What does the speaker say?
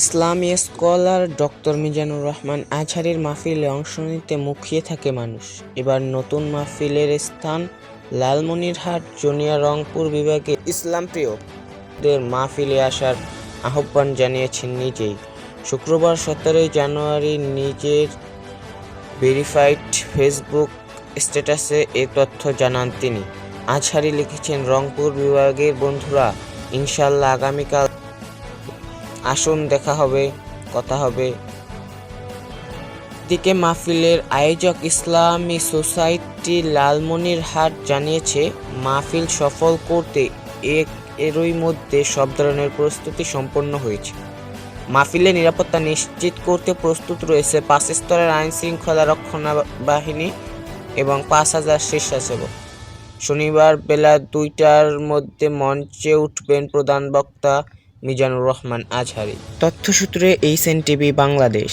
ইসলামী scholar doctor Mizanur Rahman আজহারের মাহফিলে অংশ নিতে মুখিয়ে থাকে মানুষ। এবার নতুন মাহফিলের স্থান লালমনিরহাট জুনিয়র রংপুর বিভাগে ইসলাম প্রিয়দের মাহফিলে আসার আহ্বান জানিয়েছেন নিজেই। শুক্রবার সতেরোই জানুয়ারি নিজের ভেরিফাইড ফেসবুক স্ট্যাটাসে এ তথ্য জানান তিনি। আজহারি লিখেছেন, রংপুর বিভাগের বন্ধুরা, ইনশাল্লাহ আগামীকাল আসুন, দেখা হবে, কথা হবে। দিকে মাহফিলের আয়োজক ইসলামী সোসাইটি লালমনিরহাট জানিয়েছে, মাহফিল সফল করতে এক এরই মধ্যে সব ধরনের প্রস্তুতি সম্পন্ন হয়েছে। মাহফিলে নিরাপত্তা নিশ্চিত করতে প্রস্তুত রয়েছে পাঁচ স্তরের আইন শৃঙ্খলা রক্ষণা বাহিনী এবং পাঁচ হাজার স্বেচ্ছাসেবক। শনিবার বেলা দুইটার মধ্যে মঞ্চে উঠবেন প্রধান বক্তা মিজানুর রহমান আজহারি। তথ্যসূত্রে এইচএন টিভি বাংলাদেশ।